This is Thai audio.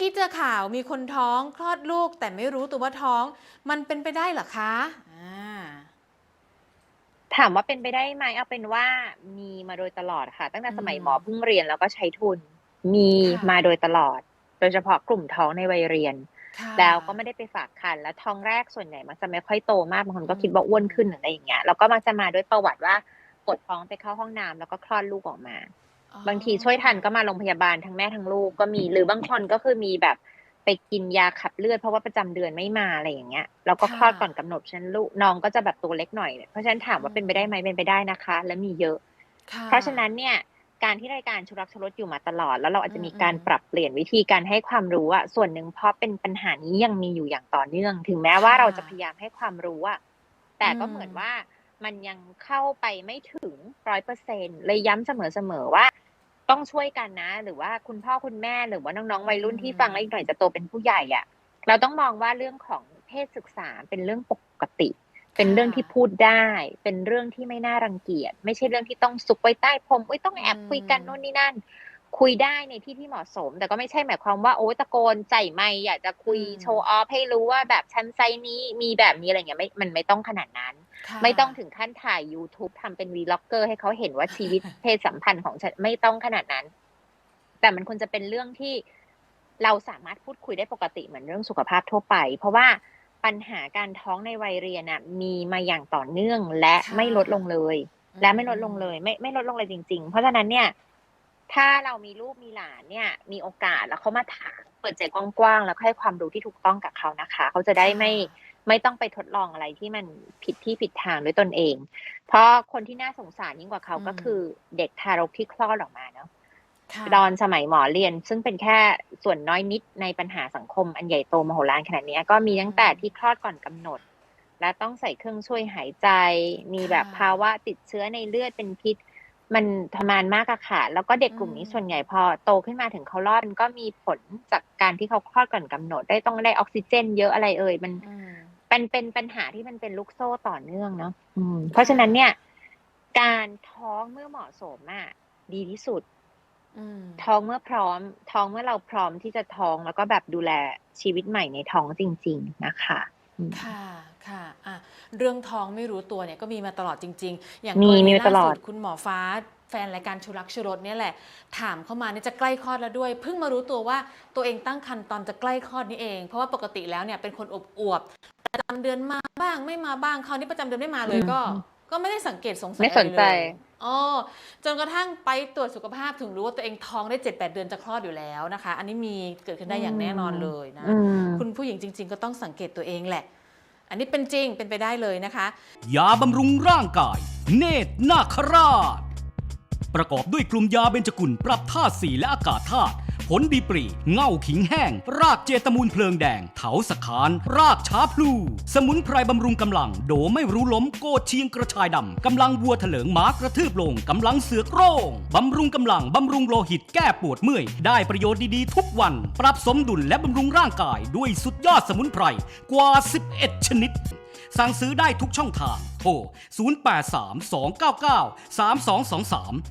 กี้เจอข่าวมีคนท้องคลอดลูกแต่ไม่รู้ตัวว่าท้อง มันเป็นไปได้เหรอคะอ่าถามว่าเป็นไปได้ไหมเอาเป็นว่ามีมาโดยตลอดค่ะ ตั้งแต่สมัยอืมหมอเพิ่งเรียนแล้วก็ใช้ทุน มีค่ะมาโดยตลอด โดยเฉพาะกลุ่มท้องในวัยเรียนค่ะแล้วก็ไม่ได้ไปฝากคันแล้วท้องแรกส่วนใหญ่มักจะไม่ค่อยโตมากบางคนก็อืมคิดว่าอ้วนขึ้นหรืออะไรอย่างเงี้ยแล้วก็มักจะมาด้วยประวัติว่าปวดท้องไปเข้าห้องน้ำแล้วก็คลอดลูกออกมาอ๋อ บางทีช่วยทันก็มาโรงพยาบาลทั้งแม่ทั้งลูกก็มี หรือบางคนก็คือมีแบบไปกินยาขับเลือดเพราะว่าประจำเดือนไม่มาอะไรอย่างเงี้ยแล้วก็คลอดก่อนกำหนดฉะนันลูกน้องก็จะแบบตัวเล็กหน่อย เพราะฉะนั้นถามว่าเป็นไปได้ไหมเป็นไปได้นะคะ และมีเยอะค่เพราะฉะนั้นเนี่ยการที่รายการชุรักชลดอยู่มาตลอด แล้วเราอาจจะมีการอืมปรับเปลี่ยนวิธีการให้ความรู้อะส่วนหนึ่งเพราะเป็นปัญหานี้ยังมีอยู่อย่างต่อเนื่อง ถึงแม้ว่าค่ะเราจะพยายามให้ความรู้อะแต่ก็อืมเหมือนว่ามันยังเข้าไปไม่ถึงร้อยเปอร์เซ็นเลยย้ำเสมอๆว่า ต้องช่วยกันนะ หรือว่าคุณพ่อคุณแม่หรือว่าน้องๆวัยรุ่นที่ฟังแล้วอีกหน่อยจะโตเป็นผู้ใหญ่อะเราต้องมองว่าเรื่องของเพศศึกษาเป็นเรื่องปกติ เป็นเรื่องที่พูดได้ เป็นเรื่องที่ไม่น่ารังเกียจ ไม่ใช่เรื่องที่ต้องซุกไว้ใต้พรมอุ้ยต้องแอบคุยกันอืมโน่นนี่นั่น คุยได้ในที่ที่เหมาะสม แต่ก็ไม่ใช่หมายความว่าโอ้ยตะโกนใจไม่อยากจะคุยโชว์ออฟให้รู้ว่าแบบชั้นไซส์นี้มีแบบนี้อะไรเงี้ยไม่มันไม่ต้องขนาดนั้นค่ะ ไม่ต้องถึงขั้นถ่าย YouTube ทำเป็นวีล็อกเกอร์ให้เขาเห็นว่าชีวิตเพศสัมพันธ์ของฉันไม่ต้องขนาดนั้น แต่มันควรจะเป็นเรื่องที่เราสามารถพูดคุยได้ปกติเหมือนเรื่องสุขภาพทั่วไป เพราะว่าปัญหาการท้องในวัยเรียนน่ะมีมาอย่างต่อเนื่องและค่ะไม่ลดลงเลย และไม่ลดลงเลย ไม่ไม่ลดลงเลยจริง ๆ เพราะฉะนั้นเนี่ย ถ้าเรามีลูกมีหลานเนี่ย มีโอกาสแล้วเขามาถามเปิดใจกว้างๆแล้วก็ให้ความรู้ที่ถูกต้องกับเขานะคะ เขาจะได้ไม่ ไม่ต้องไปทดลองอะไรที่มันผิดที่ผิดทางด้วยตนเอง เพราะคนที่น่าสงสารยิ่งกว่าเขาอืมก็คือเด็กทารกที่คลอดออกมาเนาะค่ะตอนสมัยหมอเรียน ซึ่งเป็นแค่ส่วนน้อยนิดในปัญหาสังคมอันใหญ่โตมโหฬารขนาดเนี้ยก็มีตั้งแต่ที่คลอดก่อนกำหนด และต้องใส่เครื่องช่วยหายใจ มีแบบภาวะติดเชื้อในเลือดเป็นพิษ มันทรมานมากอะค่ะ แล้วก็เด็กกลุ่มนี้ส่วนใหญ่พอโตขึ้นมาถึงเขารอดมันก็มีผลจากการที่เขาคลอดก่อนกำหนด ได้ต้องได้ออกซิเจน เยอะอะไรเอ่ยมันอืม เป็นเป็นปัญหาที่มันเป็นลูกโซ่ต่อเนื่องเนาะอืมเพราะฉะนั้นเนี่ย การท้องเมื่อเหมาะสมอะดีที่สุดอืมท้องเมื่อพร้อม ท้องเมื่อเราพร้อมที่จะท้องแล้วก็แบบดูแลชีวิตใหม่ในท้องจริง ๆ นะคะอืมค่ะค่ะอะ เรื่องท้องไม่รู้ตัวเนี่ยก็มีมาตลอดจริง ๆ อย่างมีกรณีมีมาตลอดาสุคุณหมอฟ้าแฟนรายการชุรักชุรสเนี่ยแหละ ถามเข้ามาเนี่ยจะใกล้คลอดแล้วด้วย เพิ่งมารู้ตัวว่าตัวเองตั้งครรภ์ตอนจะใกล้คลอดนี่เอง เพราะว่าปกติแล้วเนี่ยเป็นคนอบอวบๆ ประจำเดือนมาบ้างไม่มาบ้างคราวนี้ประจำเดือนไม่มาเลยก็ ก็ไม่ได้สังเกตสงสัยไม่สนใจอะไรเลยอ๋อจนกระทั่งไปตรวจสุขภาพถึงรู้ว่าตัวเองท้องได้7-8เดือนจะคลอดอยู่แล้วนะคะ อันนี้มีเกิดขึ้นได้อย่างแน่นอนเลยนะอืมคุณผู้หญิงจริง ๆ ก็ต้องสังเกตตัวเองแหละ อันนี้เป็นจริงเป็นไปได้เลยนะคะยาบำรุงร่างกาย เนตรนาคราช ประกอบด้วยกลุ่มยาเบญจกุลปรับธาตุสีและอากาศธาตุ ผลดีปรีเง่าขิงแห้ง รากเจตมูลเพลิงแดง เถาสะคาน รากช้าพลู สมุนไพรบำรุงกำลัง โดไม่รู้ล้มโกดเชียงกระชายดำกำลังวัวเถลิงหมากระทืบลงกำลังเสือกโร่งบำรุงกำลังบำรุงโลหิตแก้ปวดเมื่อย ได้ประโยชน์ดีๆ ทุกวัน ปรับสมดุลและบำรุงร่างกาย ด้วยสุดยอดสมุนไพรกว่า 11 ชนิด สั่งซื้อได้ทุกช่องทาง โทร 0832993223